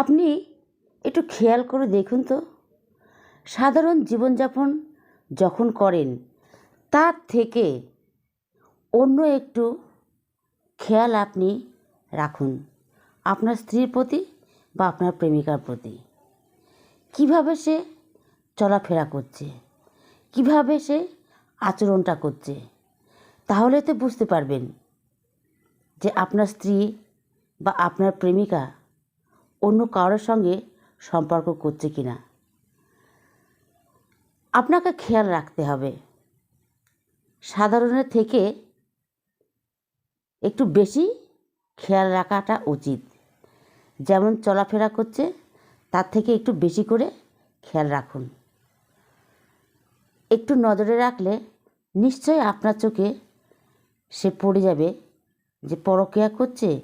আপনি একটু খেয়াল করে দেখুন তো। সাধারণ জীবনযাপন যখন করেন, তার থেকে অন্য একটু খেয়াল আপনি রাখুন আপনার স্ত্রীর প্রতি বা আপনার প্রেমিকার প্রতি। কীভাবে সে চলাফেরা করছে, কীভাবে সে আচরণটা করছে, তাহলে তো বুঝতে পারবেন যে আপনার স্ত্রী বা আপনার প্রেমিকা অন্য কারোর সঙ্গে সম্পর্ক করছে কি না আপনাকে খেয়াল রাখতে হবে। সাধারণের থেকে একটু বেশি খেয়াল রাখাটা উচিত। যেমন চলাফেরা করছে, তার থেকে একটু বেশি করে খেয়াল রাখুন। একটু নজরে রাখলে নিশ্চয়ই আপনার চোখে সে পড়ে যাবে যে পরকিয়া করছে,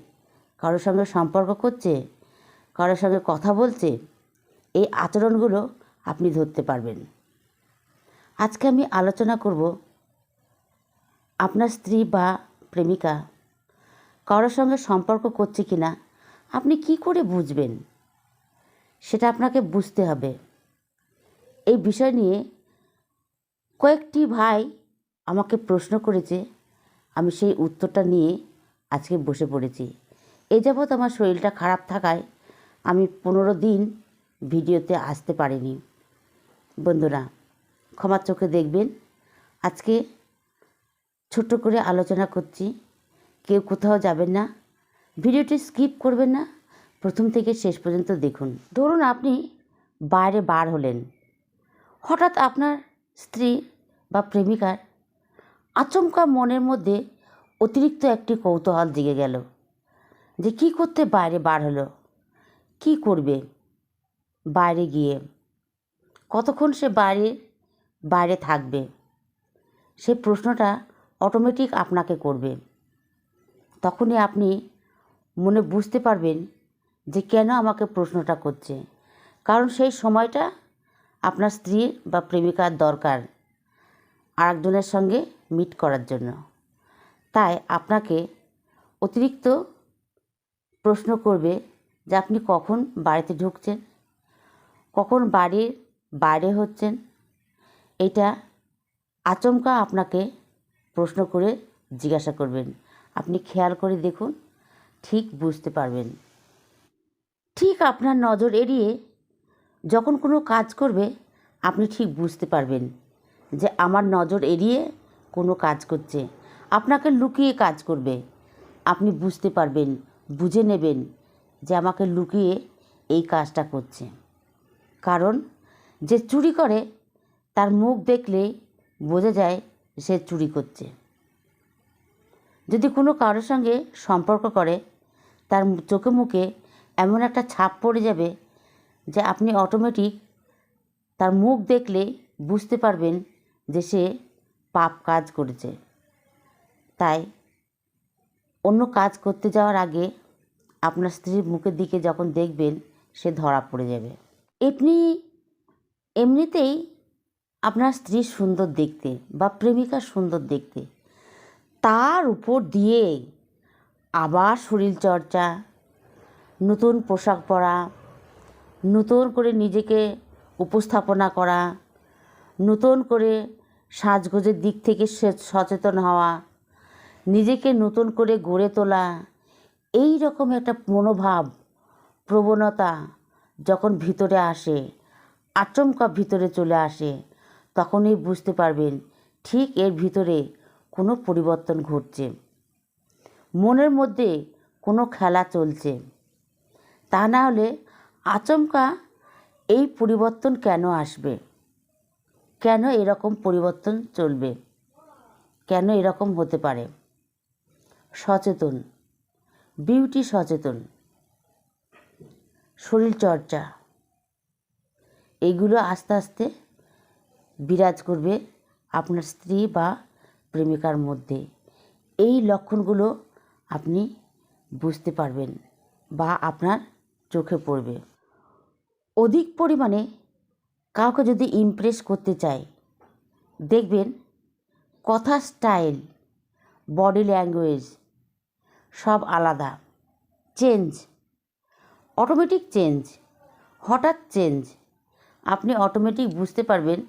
কারোর সঙ্গে সম্পর্ক করছে কারোর সঙ্গে কথা বলছে, এই আচরণগুলো আপনি ধরতে পারবেন। আজকে আমি আলোচনা করব আপনার স্ত্রী বা প্রেমিকা কারোর সঙ্গে সম্পর্ক করছে কি না আপনি কি করে বুঝবেন? সেটা আপনাকে বুঝতে হবে। এই বিষয় নিয়ে কয়েকটি ভাই আমাকে প্রশ্ন করেছে, আমি সেই উত্তরটা নিয়ে আজকে বসে পড়েছি। এ যাবৎ আমার শরীরটা খারাপ থাকায় আমি পনেরো দিন ভিডিওতে আসতে পারিনি। বন্ধুরা ক্ষমার চোখে দেখবেন। আজকে ছোট্ট করে আলোচনা করছি, কেউ কোথাও যাবেন না। ভিডিওটি স্কিপ করবেন না। প্রথম থেকে শেষ পর্যন্ত দেখুন। ধরুন আপনি বাইরে বার হলেন। হঠাৎ আপনার স্ত্রী বা প্রেমিকার আচমকা মনের মধ্যে অতিরিক্ত একটি কৌতূহল জেগে গেল যে কী করতে বাইরে বার হলো। কী করবে? বাইরে গিয়ে। কতক্ষণ সে বাইরে বাইরে থাকবে? সে প্রশ্নটা অটোমেটিক আপনাকে করবে। তখনই আপনি মনে বুঝতে পারবেন যে কেন আমাকে প্রশ্নটা করছে। কারণ সেই সময়টা আপনার স্ত্রীর বা প্রেমিকার দরকার আরেকজনের সঙ্গে মিট করার জন্য। তাই আপনাকে অতিরিক্ত প্রশ্ন করবে যে আপনি কখন বাড়িতে ঢুকছেন, কখন বাড়ির বাইরে হচ্ছেন, এটা আচমকা আপনাকে প্রশ্ন করে জিজ্ঞাসা করবেন। আপনি খেয়াল করে দেখুন, ঠিক বুঝতে পারবেন। ঠিক আপনার নজর এড়িয়ে যখন কোনো কাজ করবে, আপনি ঠিক বুঝতে পারবেন যে আমার নজর এড়িয়ে কোনো কাজ করছে। আপনাকে লুকিয়ে কাজ করবে। আপনি বুঝতে পারবেন, বুঝে নেবেন যে আমাকে লুকিয়ে এই কাজটা করছে। কারণ যে চুরি করে, তার মুখ দেখলেই বোঝা যায় সে চুরি করছে। যদি কোনো কারোর সঙ্গে সম্পর্ক করে, তার চোখে মুখে এমন একটা ছাপ পড়ে যাবে যে আপনি অটোমেটিক তার মুখ দেখলে বুঝতে পারবেন যে সে পাপ কাজ করেছে। তাই অন্য কাজ করতে যাওয়ার আগে আপনার স্ত্রীর মুখের দিকে যখন দেখবেন, সে ধরা পড়ে যাবে। এমনি, এমনিতেই আপনার স্ত্রী সুন্দর দেখতে বা প্রেমিকা সুন্দর দেখতে, তার উপর দিয়ে আবার শরীর চর্চা, নতুন পোশাক পরা, নতুন করে নিজেকে উপস্থাপনা করা, নতুন করে সাজগোজের দিক থেকে সচেতন হওয়া, নিজেকে নতুন করে গড়ে তোলা এই রকম একটা মনোভাব, প্রবণতা যখন ভিতরে আসে, আচমকা ভিতরে চলে আসে, তখনই বুঝতে পারবেন ঠিক এর ভিতরে কোনো পরিবর্তন ঘটছে। মনের মধ্যে কোনো খেলা চলছে। তা না হলে আচমকা এই পরিবর্তন কেন আসবে? কেন এরকম পরিবর্তন চলবে? কেন এরকম হতে পারে? সচেতন। বিউটি সচেতন শরীর চর্চা এইগুলো আস্তে আস্তে বিরাজ করবে আপনার স্ত্রী বা প্রেমিকার মধ্যে। এই লক্ষণগুলো আপনি বুঝতে পারবেন বা আপনার চোখে পড়বে। অধিক পরিমাণে কাউকে যদি ইমপ্রেস করতে চায়, দেখবেন কথা স্টাইল বডি ল্যাঙ্গুয়েজ সব আলাদা। চেঞ্জ। Automatic change. হঠাৎ চেঞ্জ। আপনি অটোমেটিক বুঝতে পারবেন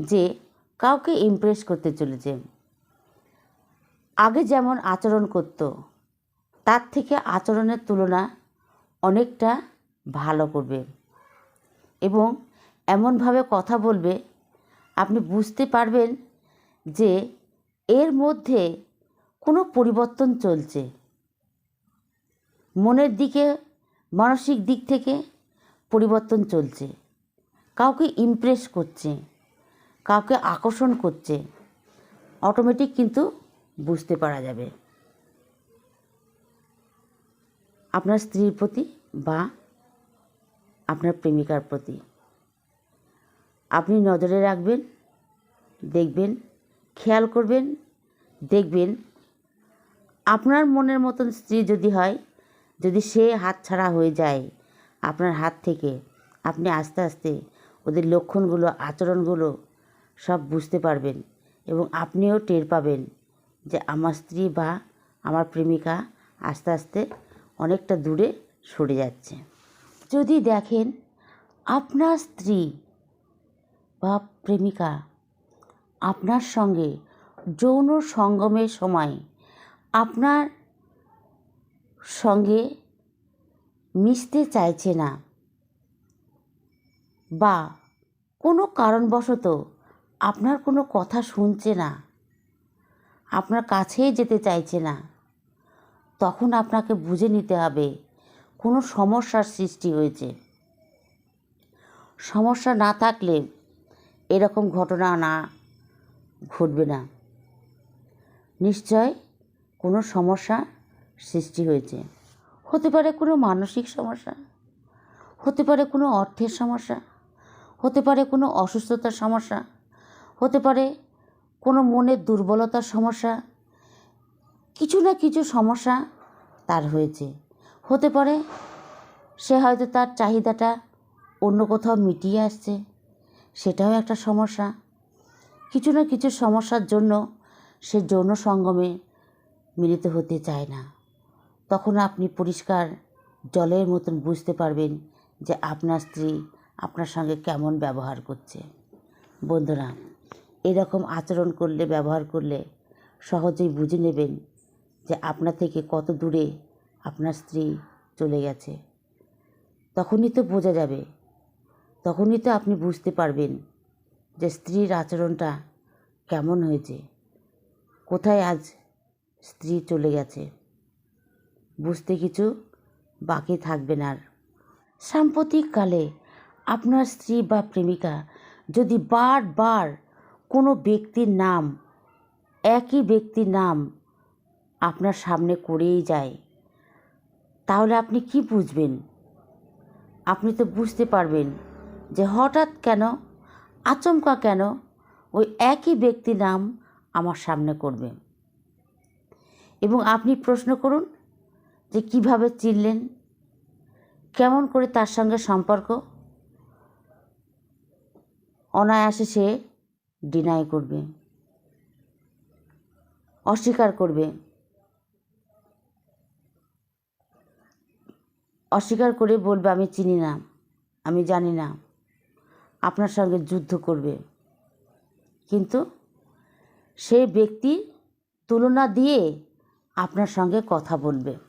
যে কাউকে ইমপ্রেস করতে চলেছে। আগে যেমন আচরণ করত, তার থেকে আচরণের তুলনা অনেকটা ভালো করবে। এবং এমনভাবে কথা বলবে, আপনি বুঝতে পারবেন যে এর মধ্যে কোনো পরিবর্তন চলছে। মনের দিকে, মানসিক দিক থেকে পরিবর্তন চলছে। কাউকে ইমপ্রেস করছে, কাউকে আকর্ষণ করছে অটোমেটিক কিন্তু বুঝতে পারা যাবে। আপনার স্ত্রীর প্রতি বা আপনার প্রেমিকার প্রতি। আপনি নজরে রাখবেন, দেখবেন, খেয়াল করবেন, দেখবেন আপনার মনের মতন স্ত্রী যদি হয় যদি সে হাত ছাড়া হয়ে যায় আপনার হাত থেকে, আপনি আস্তে আস্তে ওদের লক্ষণগুলো, আচরণগুলো সব বুঝতে পারবেন এবং আপনিও টের পাবেন যে আমার স্ত্রী বা আমার প্রেমিকা আস্তে আস্তে অনেকটা দূরে সরে যাচ্ছে। যদি দেখেন আপনার স্ত্রী বা প্রেমিকা আপনার সঙ্গে যৌন সঙ্গমের সময় আপনার সঙ্গে মিশতে চাইছে না বা কোনো কারণবশত আপনার কোনো কথা শুনছে না, আপনার কাছেই যেতে চাইছে না, তখন আপনাকে বুঝে নিতে হবে কোনো সমস্যার সৃষ্টি হয়েছে। সমস্যা না থাকলে এরকম ঘটনা না ঘটবে না। নিশ্চয় কোনো সমস্যা সৃষ্টি হয়েছে। হতে পারে কোনো মানসিক সমস্যা, হতে পারে কোনো অর্থের সমস্যা, হতে পারে কোনো অসুস্থতার সমস্যা, হতে পারে কোনো মনের দুর্বলতার সমস্যা, কিছু না কিছু সমস্যা তার হয়েছে। হতে পারে সে হয়তো তার চাহিদাটা অন্য কোথাও মিটিয়ে আসছে, সেটাও একটা সমস্যা। কিছু না কিছু সমস্যার জন্য সে যৌন সঙ্গমে মিলিত হতে চায় না। তখন আপনি পরিষ্কার জলের মতন বুঝতে পারবেন যে আপনার স্ত্রী আপনার সঙ্গে কেমন ব্যবহার করছে। বন্ধুরা, এরকম আচরণ করলে, ব্যবহার করলে সহজেই বুঝে নেবেন যে আপনার থেকে কত দূরে আপনার স্ত্রী চলে গেছে। তখনই তো বোঝা যাবে, তখনই তো আপনি বুঝতে পারবেন যে স্ত্রীর আচরণটা কেমন হয়েছে, কোথায় আজ স্ত্রী চলে গেছে। বুঝতে কিছু বাকি থাকবে না সাম্প্রতিককালে আপনার স্ত্রী বা প্রেমিকা যদি বারবার কোনো ব্যক্তির নাম, একই ব্যক্তির নাম আপনার সামনে করেই যায়, তাহলে আপনি কি বুঝবেন? আপনি তো বুঝতে পারবেন যে হঠাৎ কেন, আচমকা কেন ওই একই ব্যক্তি নাম আমার সামনে করবে। এবং আপনি প্রশ্ন করুন যে কীভাবে চিনলেন? কেমন করে তার সঙ্গে সম্পর্ক? অনায়াসে সে ডিনাই করবে। অস্বীকার করবে। অস্বীকার করে বলবে, আমি চিনি না, আমি জানি না। আপনার সঙ্গে যুদ্ধ করবে। কিন্তু সেই ব্যক্তি তুলনা দিয়ে আপনার সঙ্গে কথা বলবে।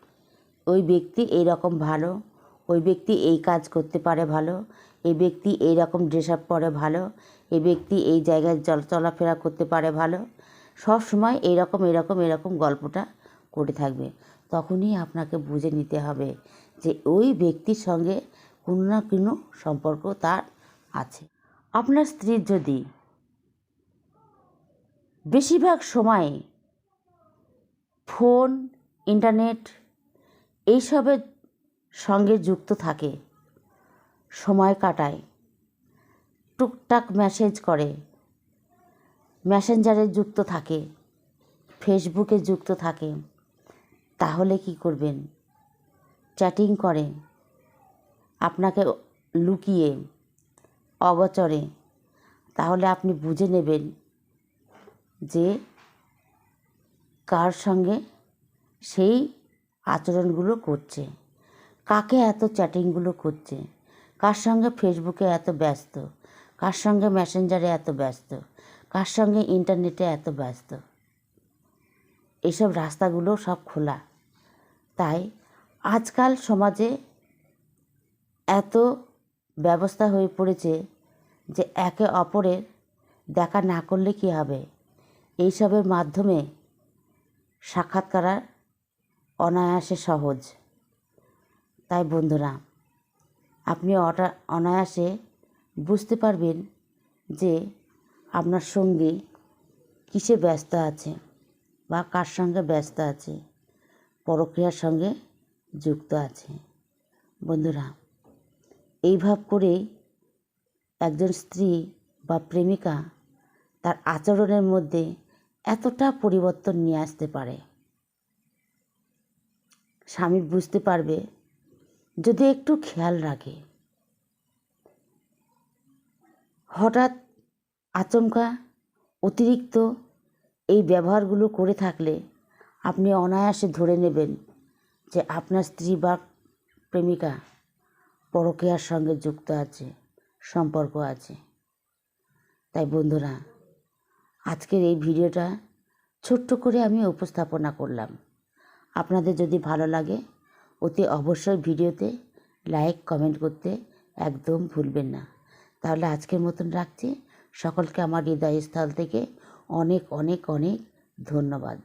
ওই ব্যক্তি এই রকম ভালো, ওই ব্যক্তি এই কাজ করতে পারে ভালো এই ব্যক্তি এই রকম ড্রেস আপ পরে ভালো এই ব্যক্তি এই জায়গায় চল, চলাফেরা করতে পারে ভালো। সব সময় এইরকম এরকম এরকম গল্পটা করে থাকবে। তখনই আপনাকে বুঝে নিতে হবে যে ওই ব্যক্তির সঙ্গে কোনো না কোনো সম্পর্ক তার আছে। আপনার স্ত্রীর যদি বেশিরভাগ সময় ফোন ইন্টারনেট এইসবের সঙ্গে যুক্ত থাকে, সময় কাটায়, টুকটাক মেসেজ করে মেসেঞ্জারে যুক্ত থাকে ফেসবুকে যুক্ত থাকে, তাহলে কি করবেন? চ্যাটিং করে, আপনাকে লুকিয়ে, অগচরে, তাহলে আপনি বুঝে নেবেন যে কার সঙ্গে সেই আচরণগুলো করছে। কাকে এত চ্যাটিংগুলো করছে? কার সঙ্গে ফেসবুকে এত ব্যস্ত? কার সঙ্গে মেসেঞ্জারে এত ব্যস্ত? কার সঙ্গে ইন্টারনেটে এত ব্যস্ত? এসব রাস্তাগুলো সব খোলা। তাই আজকাল সমাজে এত ব্যবস্থা হয়ে পড়েছে যে একে অপরের দেখা না করলে কী হবে? এইসবের মাধ্যমে সাক্ষাৎ করা অনায়াসে সহজ। তাই বন্ধুরা, আপনি অটা, অনায়াসে বুঝতে পারবেন যে আপনার সঙ্গী কিসে ব্যস্ত আছে বা কার সঙ্গে ব্যস্ত আছে, পরক্রিয়ার সঙ্গে যুক্ত আছে। বন্ধুরা এইভাব করেই একজন স্ত্রী বা প্রেমিকা তার আচরণের মধ্যে এতটা পরিবর্তন নিয়ে আসতে পারে। স্বামী বুঝতে পারবে যদি একটু খেয়াল রাখে। হঠাৎ আচমকা অতিরিক্ত এই ব্যবহারগুলো করে থাকলে আপনি অনায়াসে ধরে নেবেন যে আপনার স্ত্রী বা প্রেমিকা পরকীয়ার সঙ্গে যুক্ত আছে, সম্পর্ক আছে। তাই বন্ধুরা, আজকের এই ভিডিওটা ছোট্ট করে আমি উপস্থাপনা করলাম। আপনাদের যদি ভালো লাগে, অতি অবশ্যই ভিডিওতে লাইক কমেন্ট করতে একদম ভুলবেন না। তাহলে আজকের মতন রাখছি। সকলকে আমার হৃদয়স্থল থেকে অনেক অনেক অনেক ধন্যবাদ।